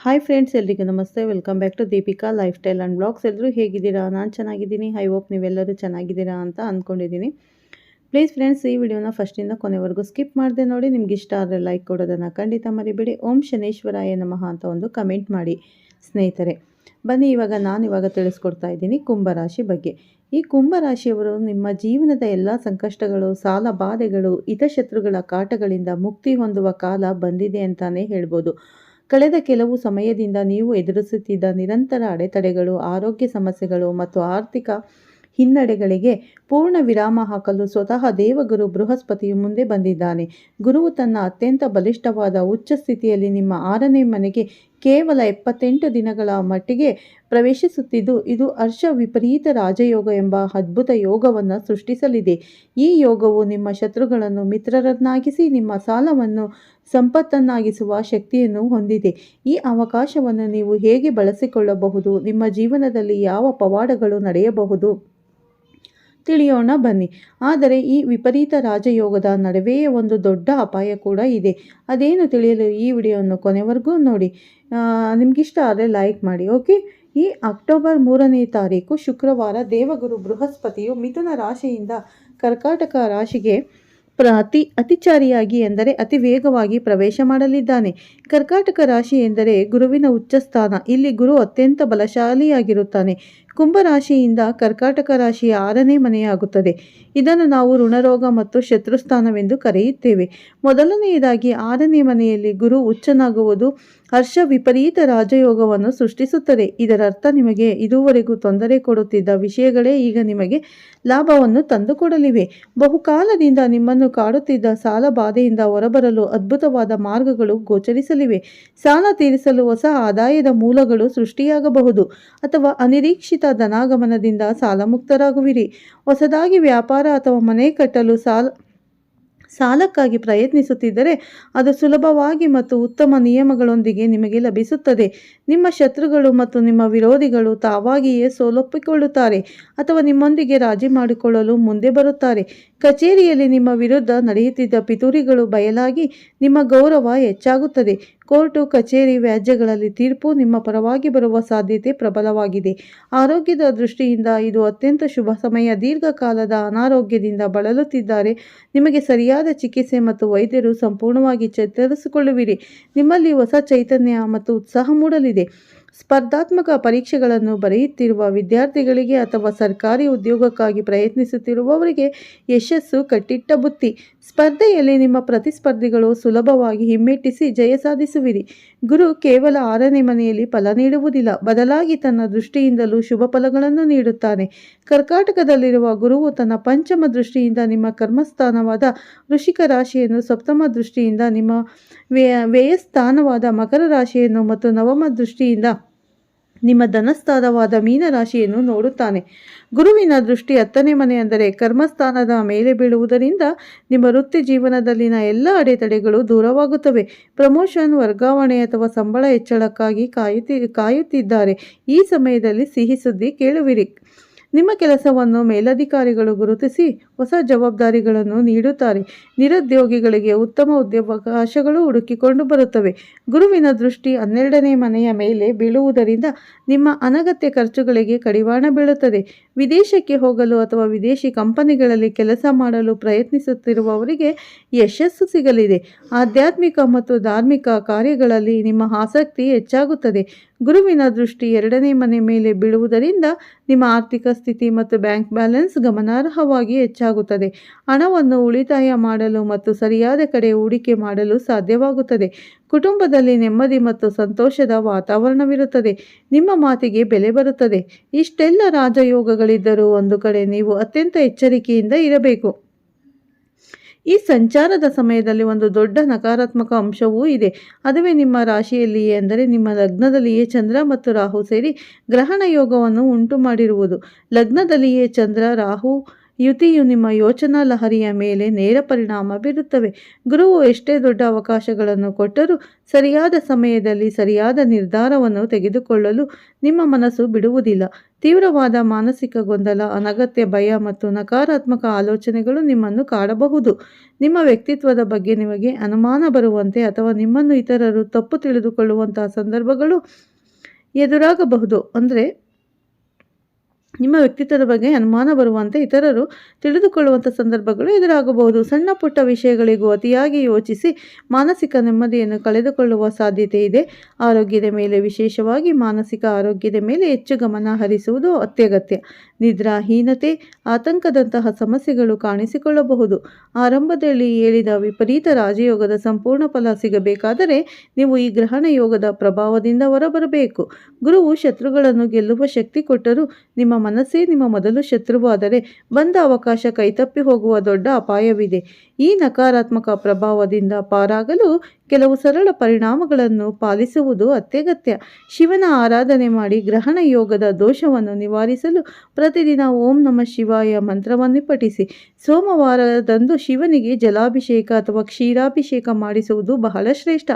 Hi friends ಎಲ್ರಿಗೂ ನಮಸ್ತೆ. Welcome back to Deepika lifestyle and blogs ಎಲ್ಲರೂ ಹೇಗಿದ್ದೀರಾ? ನಾನು ಚೆನ್ನಾಗಿದ್ದೀನಿ. ಐ ಹೋಪ್ ನೀವೆಲ್ಲರೂ ಚೆನ್ನಾಗಿದ್ದೀರಾ ಅಂತ ಅಂದ್ಕೊಂಡಿದ್ದೀನಿ ಪ್ಲೀಸ್ ಫ್ರೆಂಡ್ಸ್ ಈ ವಿಡಿಯೋನ ಫಸ್ಟಿಂದ ಕೊನೆವರೆಗೂ ಸ್ಕಿಪ್ ಮಾಡಿದೆ ನೋಡಿ. ನಿಮ್ಗೆ ಇಷ್ಟ ಆದರೆ ಲೈಕ್ ಕೊಡೋದನ್ನು ಖಂಡಿತ ಮರಿಬೇಡಿ. ಓಂ ಶನೇಶ್ವರಾಯ ನಮಃ ಅಂತ ಒಂದು ಕಮೆಂಟ್ ಮಾಡಿ, ಸ್ನೇಹಿತರೆ. ಬನ್ನಿ, ಇವಾಗ ನಾನು ಇವಾಗ ತಿಳಿಸ್ಕೊಡ್ತಾ ಇದ್ದೀನಿ ಕುಂಭರಾಶಿ ಬಗ್ಗೆ. ಈ ಕುಂಭರಾಶಿಯವರು ನಿಮ್ಮ ಜೀವನದ ಎಲ್ಲ ಸಂಕಷ್ಟಗಳು, ಸಾಲ ಬಾಧೆಗಳು, ಹಿತಶತ್ರುಗಳ ಕಾಟಗಳಿಂದ ಮುಕ್ತಿ ಹೊಂದುವ ಕಾಲ ಬಂದಿದೆ ಅಂತಲೇ ಹೇಳ್ಬೋದು. ಕಳೆದ ಕೆಲವು ಸಮಯದಿಂದ ನೀವು ಎದುರಿಸುತ್ತಿದ್ದ ನಿರಂತರ ಅಡೆತಡೆಗಳು, ಆರೋಗ್ಯ ಸಮಸ್ಯೆಗಳು ಮತ್ತು ಆರ್ಥಿಕ ಹಿನ್ನಡೆಗಳಿಗೆ ಪೂರ್ಣ ವಿರಾಮ ಹಾಕಲು ಸ್ವತಃ ದೇವಗುರು ಬೃಹಸ್ಪತಿಯು ಮುಂದೆ ಬಂದಿದ್ದಾನೆ. ಗುರುವು ತನ್ನ ಅತ್ಯಂತ ಬಲಿಷ್ಠವಾದ ಉಚ್ಚ ಸ್ಥಿತಿಯಲ್ಲಿ ನಿಮ್ಮ ಆರನೇ ಮನೆಗೆ ಕೇವಲ ಎಪ್ಪತ್ತೆಂಟು ದಿನಗಳ ಮಟ್ಟಿಗೆ ಪ್ರವೇಶಿಸುತ್ತಿದ್ದು, ಇದು ಹರ್ಷ ವಿಪರೀತ ರಾಜಯೋಗ ಎಂಬ ಅದ್ಭುತ ಯೋಗವನ್ನು ಸೃಷ್ಟಿಸಲಿದೆ. ಈ ಯೋಗವು ನಿಮ್ಮ ಶತ್ರುಗಳನ್ನು ಮಿತ್ರರನ್ನಾಗಿಸಿ ನಿಮ್ಮ ಸಾಲವನ್ನು ಸಂಪತ್ತನ್ನಾಗಿಸುವ ಶಕ್ತಿಯನ್ನು ಹೊಂದಿದೆ. ಈ ಅವಕಾಶವನ್ನು ನೀವು ಹೇಗೆ ಬಳಸಿಕೊಳ್ಳಬಹುದು? ನಿಮ್ಮ ಜೀವನದಲ್ಲಿ ಯಾವ ಪವಾಡಗಳು ನಡೆಯಬಹುದು? ತಿಳಿಯೋಣ ಬನ್ನಿ. ಆದರೆ ಈ ವಿಪರೀತ ರಾಜಯೋಗದ ನಡುವೆಯೇ ಒಂದು ದೊಡ್ಡ ಅಪಾಯ ಕೂಡ ಇದೆ. ಅದೇನು ತಿಳಿಯಲು ಈ ವಿಡಿಯೋವನ್ನು ಕೊನೆವರೆಗೂ ನೋಡಿ. ನಿಮಗಿಷ್ಟ ಆದರೆ ಲೈಕ್ ಮಾಡಿ, ಓಕೆ? ಈ ಅಕ್ಟೋಬರ್ ಮೂರನೇ ತಾರೀಕು ಶುಕ್ರವಾರ ದೇವಗುರು ಬೃಹಸ್ಪತಿಯು ಮಿಥುನ ರಾಶಿಯಿಂದ ಕರ್ಕಾಟಕ ರಾಶಿಗೆ ಅತಿ ಅತಿಚಾರಿಯಾಗಿ ಎಂದರೆ ಅತಿ ವೇಗವಾಗಿ ಪ್ರವೇಶ ಮಾಡಲಿದ್ದಾನೆ. ಕರ್ಕಾಟಕ ರಾಶಿ ಎಂದರೆ ಗುರುವಿನ ಉಚ್ಚಸ್ಥಾನ. ಇಲ್ಲಿ ಗುರು ಅತ್ಯಂತ ಬಲಶಾಲಿಯಾಗಿರುತ್ತಾನೆ. ಕುಂಭರಾಶಿಯಿಂದ ಕರ್ಕಾಟಕ ರಾಶಿಯ ಆರನೇ ಮನೆಯಾಗುತ್ತದೆ. ಇದನ್ನು ನಾವು ಋಣರೋಗ ಮತ್ತು ಶತ್ರುಸ್ಥಾನವೆಂದು ಕರೆಯುತ್ತೇವೆ. ಮೊದಲನೆಯದಾಗಿ ಆರನೇ ಮನೆಯಲ್ಲಿ ಗುರು ಉಚ್ಚನಾಗುವುದು ಹರ್ಷ ವಿಪರೀತ ರಾಜಯೋಗವನ್ನು ಸೃಷ್ಟಿಸುತ್ತದೆ. ಇದರರ್ಥ ನಿಮಗೆ ಇದುವರೆಗೂ ತೊಂದರೆ ಕೊಡುತ್ತಿದ್ದ ವಿಷಯಗಳೇ ಈಗ ನಿಮಗೆ ಲಾಭವನ್ನು ತಂದುಕೊಡಲಿವೆ. ಬಹುಕಾಲದಿಂದ ನಿಮ್ಮನ್ನು ಕಾಡುತ್ತಿದ್ದ ಸಾಲ ಬಾಧೆಯಿಂದ ಹೊರಬರಲು ಅದ್ಭುತವಾದ ಮಾರ್ಗಗಳು ಗೋಚರಿಸಲಿವೆ. ಸಾಲ ತೀರಿಸಲು ಹೊಸ ಆದಾಯದ ಮೂಲಗಳು ಸೃಷ್ಟಿಯಾಗಬಹುದು ಅಥವಾ ಅನಿರೀಕ್ಷಿತ ಧನಾಗಮನದಿಂದ ಸಾಲಮುಕ್ತರಾಗುವಿರಿ ಹೊಸದಾಗಿ ವ್ಯಾಪಾರ ಅಥವಾ ಮನೆ ಕಟ್ಟಲು ಸಾಲ, ಸಾಲಕ್ಕಾಗಿ ಪ್ರಯತ್ನಿಸುತ್ತಿದ್ದರೆ ಅದು ಸುಲಭವಾಗಿ ಮತ್ತು ಉತ್ತಮ ನಿಯಮಗಳೊಂದಿಗೆ ನಿಮಗೆ ಲಭಿಸುತ್ತದೆ. ನಿಮ್ಮ ಶತ್ರುಗಳು ಮತ್ತು ನಿಮ್ಮ ವಿರೋಧಿಗಳು ತಾವಾಗಿಯೇ ಸೋಲೊಪ್ಪಿಕೊಳ್ಳುತ್ತಾರೆ ಅಥವಾ ನಿಮ್ಮೊಂದಿಗೆ ರಾಜಿ ಮಾಡಿಕೊಳ್ಳಲು ಮುಂದೆ ಬರುತ್ತಾರೆ. ಕಚೇರಿಯಲ್ಲಿ ನಿಮ್ಮ ವಿರುದ್ಧ ನಡೆಯುತ್ತಿದ್ದ ಪಿತೂರಿಗಳು ಬಯಲಾಗಿ ನಿಮ್ಮ ಗೌರವ ಹೆಚ್ಚಾಗುತ್ತದೆ. ಕೋರ್ಟು, ಕಚೇರಿ, ವ್ಯಾಜ್ಯಗಳಲ್ಲಿ ತೀರ್ಪು ನಿಮ್ಮ ಪರವಾಗಿ ಬರುವ ಸಾಧ್ಯತೆ ಪ್ರಬಲವಾಗಿದೆ. ಆರೋಗ್ಯದ ದೃಷ್ಟಿಯಿಂದ ಇದು ಅತ್ಯಂತ ಶುಭ ಸಮಯ. ದೀರ್ಘಕಾಲದ ಅನಾರೋಗ್ಯದಿಂದ ಬಳಲುತ್ತಿದ್ದಾರೆ. ನಿಮಗೆ ಸರಿಯಾದ ಚಿಕಿತ್ಸೆ ಮತ್ತು ವೈದ್ಯರು ಸಂಪೂರ್ಣವಾಗಿ ಚೇತರಿಸಿಕೊಳ್ಳುವಿರಿ. ನಿಮ್ಮಲ್ಲಿ ಹೊಸ ಚೈತನ್ಯ ಮತ್ತು ಉತ್ಸಾಹ ಮೂಡಲಿದೆ. ಸ್ಪರ್ಧಾತ್ಮಕ ಪರೀಕ್ಷೆಗಳನ್ನು ಬರೆಯುತ್ತಿರುವ ವಿದ್ಯಾರ್ಥಿಗಳಿಗೆ ಅಥವಾ ಸರ್ಕಾರಿ ಉದ್ಯೋಗಕ್ಕಾಗಿ ಪ್ರಯತ್ನಿಸುತ್ತಿರುವವರಿಗೆ ಯಶಸ್ಸು ಕಟ್ಟಿಟ್ಟ ಬುತ್ತಿ. ಸ್ಪರ್ಧೆಯಲ್ಲಿ ನಿಮ್ಮ ಪ್ರತಿಸ್ಪರ್ಧಿಗಳು ಸುಲಭವಾಗಿ ಹಿಮ್ಮೆಟ್ಟಿಸಿ ಜಯ ಸಾಧಿಸುವಿರಿ. ಗುರು ಕೇವಲ ಆರನೇ ಮನೆಯಲ್ಲಿ ಫಲ ನೀಡುವುದಿಲ್ಲ. ಬದಲಾಗಿ ತನ್ನ ದೃಷ್ಟಿಯಿಂದಲೂ ಶುಭ ಫಲಗಳನ್ನು ನೀಡುತ್ತಾನೆ. ಕರ್ಕಾಟಕದಲ್ಲಿರುವ ಗುರುವು ತನ್ನ ಪಂಚಮ ದೃಷ್ಟಿಯಿಂದ ನಿಮ್ಮ ಕರ್ಮಸ್ಥಾನವಾದ ಋಷಿಕ ರಾಶಿಯನ್ನು ಸಪ್ತಮ ದೃಷ್ಟಿಯಿಂದ ನಿಮ್ಮ ವ್ಯಯಸ್ಥಾನವಾದ ಮಕರ ರಾಶಿಯನ್ನು ಮತ್ತು ನವಮ ದೃಷ್ಟಿಯಿಂದ ನಿಮ್ಮ ಧನಸ್ಥಾನವಾದ ಮೀನರಾಶಿಯನ್ನು ನೋಡುತ್ತಾನೆ. ಗುರುವಿನ ದೃಷ್ಟಿ ಹತ್ತನೇ ಮನೆ ಅಂದರೆ ಕರ್ಮಸ್ಥಾನದ ಮೇಲೆ ಬೀಳುವುದರಿಂದ ನಿಮ್ಮ ವೃತ್ತಿ ಜೀವನದಲ್ಲಿನ ಎಲ್ಲ ಅಡೆತಡೆಗಳು ದೂರವಾಗುತ್ತವೆ. ಪ್ರಮೋಷನ್, ವರ್ಗಾವಣೆ ಅಥವಾ ಸಂಬಳ ಹೆಚ್ಚಳಕ್ಕಾಗಿ ಕಾಯುತ್ತಿ, ಕಾಯುತ್ತಿದ್ದಾರೆ. ಈ ಸಮಯದಲ್ಲಿ ಸಿಹಿ ಸುದ್ದಿ ಕೇಳುವಿರಿ. ನಿಮ್ಮ ಕೆಲಸವನ್ನು ಮೇಲಧಿಕಾರಿಗಳು ಗುರುತಿಸಿ ಹೊಸ ಜವಾಬ್ದಾರಿಗಳನ್ನು ನೀಡುತ್ತಾರೆ. ನಿರುದ್ಯೋಗಿಗಳಿಗೆ ಉತ್ತಮ ಉದ್ಯೋಗಾವಕಾಶಗಳು ಹುಡುಕಿಕೊಂಡು ಬರುತ್ತವೆ. ಗುರುವಿನ ದೃಷ್ಟಿ ಹನ್ನೆರಡನೇ ಮನೆಯ ಮೇಲೆ ಬೀಳುವುದರಿಂದ ನಿಮ್ಮ ಅನಗತ್ಯ ಖರ್ಚುಗಳಿಗೆ ಕಡಿವಾಣ ಬೀಳುತ್ತದೆ. ವಿದೇಶಕ್ಕೆ ಹೋಗಲು ಅಥವಾ ವಿದೇಶಿ ಕಂಪನಿಗಳಲ್ಲಿ ಕೆಲಸ ಮಾಡಲು ಪ್ರಯತ್ನಿಸುತ್ತಿರುವವರಿಗೆ ಯಶಸ್ಸು ಸಿಗಲಿದೆ. ಆಧ್ಯಾತ್ಮಿಕ ಮತ್ತು ಧಾರ್ಮಿಕ ಕಾರ್ಯಗಳಲ್ಲಿ ನಿಮ್ಮ ಆಸಕ್ತಿ ಹೆಚ್ಚಾಗುತ್ತದೆ. ಗುರುವಿನ ದೃಷ್ಟಿ ಎರಡನೇ ಮನೆ ಮೇಲೆ ಬೀಳುವುದರಿಂದ ನಿಮ್ಮ ಆರ್ಥಿಕ ಸ್ಥಿತಿ ಮತ್ತು ಬ್ಯಾಂಕ್ ಬ್ಯಾಲೆನ್ಸ್ ಗಮನಾರ್ಹವಾಗಿ ಹೆಚ್ಚಾಗುತ್ತದೆ. ಹಣವನ್ನು ಉಳಿತಾಯ ಮಾಡಲು ಮತ್ತು ಸರಿಯಾದ ಕಡೆ ಹೂಡಿಕೆ ಮಾಡಲು ಸಾಧ್ಯವಾಗುತ್ತದೆ. ಕುಟುಂಬದಲ್ಲಿ ನೆಮ್ಮದಿ ಮತ್ತು ಸಂತೋಷದ ವಾತಾವರಣವಿರುತ್ತದೆ. ನಿಮ್ಮ ಮಾತಿಗೆ ಬೆಲೆ ಬರುತ್ತದೆ. ಇಷ್ಟೆಲ್ಲ ರಾಜಯೋಗಗಳಿದ್ದರೂ ಒಂದು ಕಡೆ ನೀವು ಅತ್ಯಂತ ಎಚ್ಚರಿಕೆಯಿಂದ ಇರಬೇಕು. ಈ ಸಂಚಾರದ ಸಮಯದಲ್ಲಿ ಒಂದು ದೊಡ್ಡ ನಕಾರಾತ್ಮಕ ಅಂಶವೂ ಇದೆ. ಅದುವೇ ನಿಮ್ಮ ರಾಶಿಯಲ್ಲಿಯೇ ಅಂದರೆ ನಿಮ್ಮ ಲಗ್ನದಲ್ಲಿಯೇ ಚಂದ್ರ ಮತ್ತು ರಾಹು ಸೇರಿ ಗ್ರಹಣ ಯೋಗವನ್ನು ಉಂಟು ಮಾಡಿರುವುದು ಲಗ್ನದಲ್ಲಿಯೇ ಚಂದ್ರ, ರಾಹು ಯುತಿಯು ನಿಮ್ಮ ಯೋಚನಾ ಲಹರಿಯ ಮೇಲೆ ನೇರ ಪರಿಣಾಮ ಬೀರುತ್ತವೆ. ಗುರುವು ಎಷ್ಟೇ ದೊಡ್ಡ ಅವಕಾಶಗಳನ್ನು ಕೊಟ್ಟರೂ ಸರಿಯಾದ ಸಮಯದಲ್ಲಿ ಸರಿಯಾದ ನಿರ್ಧಾರವನ್ನು ತೆಗೆದುಕೊಳ್ಳಲು ನಿಮ್ಮ ಮನಸ್ಸು ಬಿಡುವುದಿಲ್ಲ. ತೀವ್ರವಾದ ಮಾನಸಿಕ ಗೊಂದಲ, ಅನಗತ್ಯ ಭಯ ಮತ್ತು ನಕಾರಾತ್ಮಕ ಆಲೋಚನೆಗಳು ನಿಮ್ಮನ್ನು ಕಾಡಬಹುದು. ನಿಮ್ಮ ವ್ಯಕ್ತಿತ್ವದ ಬಗ್ಗೆ ನಿಮಗೆ ಅನುಮಾನ ಬರುವಂತೆ ಅಥವಾ ನಿಮ್ಮನ್ನು ಇತರರು ತಪ್ಪು ತಿಳಿದುಕೊಳ್ಳುವಂತಹ ಸಂದರ್ಭಗಳು ಎದುರಾಗಬಹುದು. ಅಂದರೆ ನಿಮ್ಮ ವ್ಯಕ್ತಿತ್ವದ ಬಗ್ಗೆ ಅನುಮಾನ ಬರುವಂತೆ ಇತರರು ತಿಳಿದುಕೊಳ್ಳುವಂಥ ಸಂದರ್ಭಗಳು ಎದುರಾಗಬಹುದು. ಸಣ್ಣ ಪುಟ್ಟ ವಿಷಯಗಳಿಗೂ ಅತಿಯಾಗಿ ಯೋಚಿಸಿ ಮಾನಸಿಕ ನೆಮ್ಮದಿಯನ್ನು ಕಳೆದುಕೊಳ್ಳುವ ಸಾಧ್ಯತೆ ಇದೆ. ಆರೋಗ್ಯದ ಮೇಲೆ ವಿಶೇಷವಾಗಿ ಮಾನಸಿಕ ಆರೋಗ್ಯದ ಮೇಲೆ ಹೆಚ್ಚು ಗಮನ ಹರಿಸುವುದು ಅತ್ಯಗತ್ಯ. ನಿದ್ರಾಹೀನತೆ, ಆತಂಕದಂತಹ ಸಮಸ್ಯೆಗಳು ಕಾಣಿಸಿಕೊಳ್ಳಬಹುದು. ಆರಂಭದಲ್ಲಿ ಹೇಳಿದ ವಿಪರೀತ ರಾಜಯೋಗದ ಸಂಪೂರ್ಣ ಫಲ ಸಿಗಬೇಕಾದರೆ ನೀವು ಈ ಗ್ರಹಣ ಯೋಗದ ಪ್ರಭಾವದಿಂದ ಹೊರಬರಬೇಕು. ಗುರುವು ಶತ್ರುಗಳನ್ನು ಗೆಲ್ಲುವ ಶಕ್ತಿ ಕೊಟ್ಟರೂ ನಿಮ್ಮ ಮನಸ್ಸೇ ನಿಮ್ಮ ಮೊದಲು ಶತ್ರುವಾದರೆ ಬಂದ ಅವಕಾಶ ಕೈತಪ್ಪಿ ಹೋಗುವ ದೊಡ್ಡ ಅಪಾಯವಿದೆ. ಈ ನಕಾರಾತ್ಮಕ ಪ್ರಭಾವದಿಂದ ಪಾರಾಗಲು ಕೆಲವು ಸರಳ ಪರಿಣಾಮಗಳನ್ನು ಪಾಲಿಸುವುದು ಅತ್ಯಗತ್ಯ. ಶಿವನ ಆರಾಧನೆ ಮಾಡಿ ಗ್ರಹಣ ಯೋಗದ ದೋಷವನ್ನು ನಿವಾರಿಸಲು ಪ್ರತಿದಿನ ಓಂ ನಮ ಶಿವಾಯ ಮಂತ್ರವನ್ನು ಪಠಿಸಿ. ಸೋಮವಾರದಂದು ಶಿವನಿಗೆ ಜಲಾಭಿಷೇಕ ಅಥವಾ ಕ್ಷೀರಾಭಿಷೇಕ ಮಾಡಿಸುವುದು ಬಹಳ ಶ್ರೇಷ್ಠ.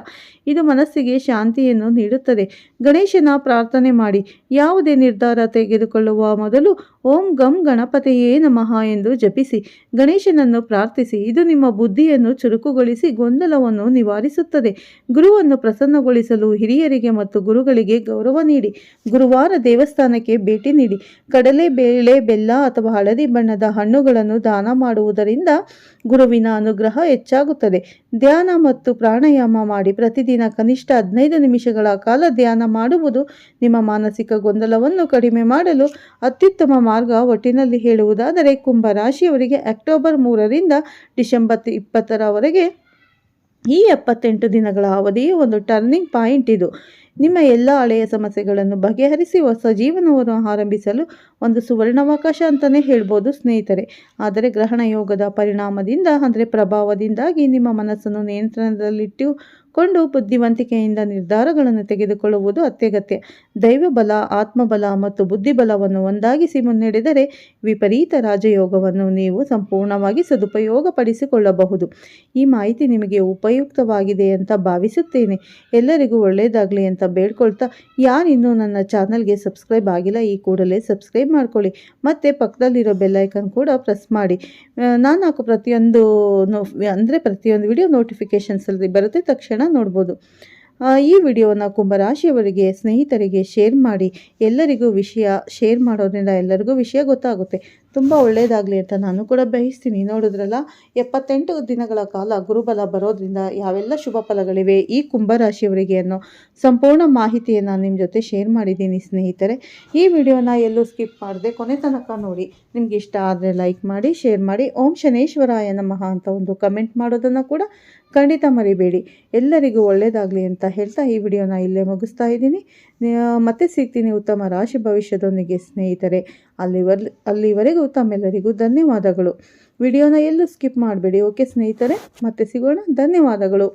ಇದು ಮನಸ್ಸಿಗೆ ಶಾಂತಿಯನ್ನು ನೀಡುತ್ತದೆ. ಗಣೇಶನ ಪ್ರಾರ್ಥನೆ ಮಾಡಿ. ಯಾವುದೇ ನಿರ್ಧಾರ ತೆಗೆದುಕೊಳ್ಳುವ ಮೊದಲು ಓಂ ಗಂ ಗಣಪತಿಯೇ ನಮಃ ಎಂದು ಜಪಿಸಿ. ಗಣೇಶನನ್ನು ಪ್ರಾರ್ಥಿಸಿ. ಇದು ನಿಮ್ಮ ಬುದ್ಧಿಯನ್ನು ಚುರುಕುಗೊಳಿಸಿ ಗೊಂದಲವನ್ನು ನಿವಾರಿಸುತ್ತದೆ. ಗುರುವನ್ನು ಪ್ರಸನ್ನಗೊಳಿಸಲು ಹಿರಿಯರಿಗೆ ಮತ್ತು ಗುರುಗಳಿಗೆ ಗೌರವ ನೀಡಿ. ಗುರುವಾರ ದೇವಸ್ಥಾನಕ್ಕೆ ಭೇಟಿ ನೀಡಿ. ಕಡಲೆ ಬೇಳೆ, ಬೆಲ್ಲ ಅಥವಾ ಹಳದಿ ಬಣ್ಣದ ಹಣ್ಣುಗಳನ್ನು ದಾನ ಮಾಡುವುದರಿಂದ ಗುರುವಿನ ಅನುಗ್ರಹ ಹೆಚ್ಚಾಗುತ್ತದೆ. ಧ್ಯಾನ ಮತ್ತು ಪ್ರಾಣಾಯಾಮ ಮಾಡಿ ಪ್ರತಿದಿನ ಕನಿಷ್ಠ ಹದಿನೈದು ನಿಮಿಷಗಳ ಕಾಲ ಧ್ಯಾನ ಮಾಡುವುದು ನಿಮ್ಮ ಮಾನಸಿಕ ಗೊಂದಲವನ್ನು ಕಡಿಮೆ ಮಾಡಲು ಅತ್ಯುತ್ತಮ ಮಾರ್ಗ ಒಟ್ಟಿನಲ್ಲಿ ಹೇಳುವುದಾದರೆ ಕುಂಭ ರಾಶಿಯವರಿಗೆ ಅಕ್ಟೋಬರ್ ಮೂರರಿಂದ ಡಿಸೆಂಬರ್ ಇಪ್ಪತ್ತರವರೆಗೆ ಈ ಎಪ್ಪತ್ತೆಂಟು ದಿನಗಳ ಅವಧಿಯು ಒಂದು ಟರ್ನಿಂಗ್ ಪಾಯಿಂಟ್ ಇದು. ನಿಮ್ಮ ಎಲ್ಲ ಹಳೆಯ ಸಮಸ್ಯೆಗಳನ್ನು ಬಗೆಹರಿಸಿ ಹೊಸ ಜೀವನವನ್ನು ಆರಂಭಿಸಲು ಒಂದು ಸುವರ್ಣಾವಕಾಶ ಅಂತಲೇ ಹೇಳ್ಬೋದು ಸ್ನೇಹಿತರೆ. ಆದರೆ ಗ್ರಹಣ ಯೋಗದ ಪರಿಣಾಮದಿಂದ, ಅಂದರೆ ಪ್ರಭಾವದಿಂದಾಗಿ ನಿಮ್ಮ ಮನಸ್ಸನ್ನು ನಿಯಂತ್ರಣದಲ್ಲಿಟ್ಟುಕೊಂಡು ಬುದ್ಧಿವಂತಿಕೆಯಿಂದ ನಿರ್ಧಾರಗಳನ್ನು ತೆಗೆದುಕೊಳ್ಳುವುದು ಅತ್ಯಗತ್ಯ. ದೈವಬಲ, ಆತ್ಮಬಲ ಮತ್ತು ಬುದ್ಧಿಬಲವನ್ನು ಒಂದಾಗಿಸಿ ಮುನ್ನಡೆದರೆ ವಿಪರೀತ ರಾಜಯೋಗವನ್ನು ನೀವು ಸಂಪೂರ್ಣವಾಗಿ ಸದುಪಯೋಗಪಡಿಸಿಕೊಳ್ಳಬಹುದು. ಈ ಮಾಹಿತಿ ನಿಮಗೆ ಉಪಯುಕ್ತವಾಗಿದೆ ಅಂತ ಭಾವಿಸುತ್ತೇನೆ. ಎಲ್ಲರಿಗೂ ಒಳ್ಳೆಯದಾಗಲಿ ಅಂತ ಬೇಡ್ಕೊಳ್ತಾ, ಯಾರಿನ್ನೂ ನನ್ನ ಚಾನಲ್ಗೆ ಸಬ್ಸ್ಕ್ರೈಬ್ ಆಗಿಲ್ಲ, ಈ ಕೂಡಲೇ ಸಬ್ಸ್ಕ್ರೈಬ್ ಮಾಡ್ಕೊಳ್ಳಿ. ಮತ್ತು ಪಕ್ಕದಲ್ಲಿರೋ ಬೆಲ್ಲೈಕನ್ ಕೂಡ ಪ್ರೆಸ್ ಮಾಡಿ. ನಾನು ಹಾಕೋ ಪ್ರತಿಯೊಂದು ಅಂದರೆ ಪ್ರತಿಯೊಂದು ವಿಡಿಯೋ ನೋಟಿಫಿಕೇಷನ್ಸಲ್ಲಿ ಬರುತ್ತೆ, ತಕ್ಷಣ ನೋಡ್ಬೋದು ಈ ವಿಡಿಯೋವನ್ನು ಕುಂಭರಾಶಿಯವರಿಗೆ ಸ್ನೇಹಿತರಿಗೆ ಶೇರ್ ಮಾಡಿ. ಎಲ್ಲರಿಗೂ ವಿಷಯ ಶೇರ್ ಮಾಡೋದ್ರಿಂದ ಎಲ್ಲರಿಗೂ ವಿಷಯ ಗೊತ್ತಾಗುತ್ತೆ. ತುಂಬ ಒಳ್ಳೆಯದಾಗಲಿ ಅಂತ ನಾನು ಕೂಡ ಬಯಸ್ತೀನಿ. ನೋಡಿದ್ರಲ್ಲ, ಎಪ್ಪತ್ತೆಂಟು ದಿನಗಳ ಕಾಲ ಗುರುಬಲ ಬರೋದ್ರಿಂದ ಯಾವೆಲ್ಲ ಶುಭ ಫಲಗಳಿವೆ ಈ ಕುಂಭರಾಶಿಯವರಿಗೆ ಅನ್ನೋ ಸಂಪೂರ್ಣ ಮಾಹಿತಿಯನ್ನು ನಿಮ್ಮ ಜೊತೆ ಶೇರ್ ಮಾಡಿದ್ದೀನಿ ಸ್ನೇಹಿತರೆ. ಈ ವಿಡಿಯೋನ ಎಲ್ಲೂ ಸ್ಕಿಪ್ ಮಾಡದೆ ಕೊನೆ ತನಕ ನೋಡಿ. ನಿಮ್ಗೆ ಇಷ್ಟ ಆದರೆ ಲೈಕ್ ಮಾಡಿ ಶೇರ್ ಮಾಡಿ. ಓಂ ಶನೇಶ್ವರಾಯ ನಮಃ ಅಂತ ಒಂದು ಕಮೆಂಟ್ ಮಾಡೋದನ್ನು ಕೂಡ ಖಂಡಿತ ಮರಿಬೇಡಿ. ಎಲ್ಲರಿಗೂ ಒಳ್ಳೆಯದಾಗಲಿ ಅಂತ ಹೇಳ್ತಾ ಈ ವಿಡಿಯೋನ ಇಲ್ಲೇ ಮುಗಿಸ್ತಾ ಇದ್ದೀನಿ. ಮತ್ತೆ ಸಿಗ್ತೀನಿ ಉತ್ತಮ ರಾಶಿ ಭವಿಷ್ಯದೊಂದಿಗೆ ಸ್ನೇಹಿತರೆ. ಅಲ್ಲಿವರ್ ಅಲ್ಲಿವರೆಗೂ ತಮ್ಮೆಲ್ಲರಿಗೂ ಧನ್ಯವಾದಗಳು. ವಿಡಿಯೋನ ಎಲ್ಲೂ ಸ್ಕಿಪ್ ಮಾಡಬೇಡಿ ಓಕೆ ಸ್ನೇಹಿತರೆ? ಮತ್ತೆ ಸಿಗೋಣ. ಧನ್ಯವಾದಗಳು.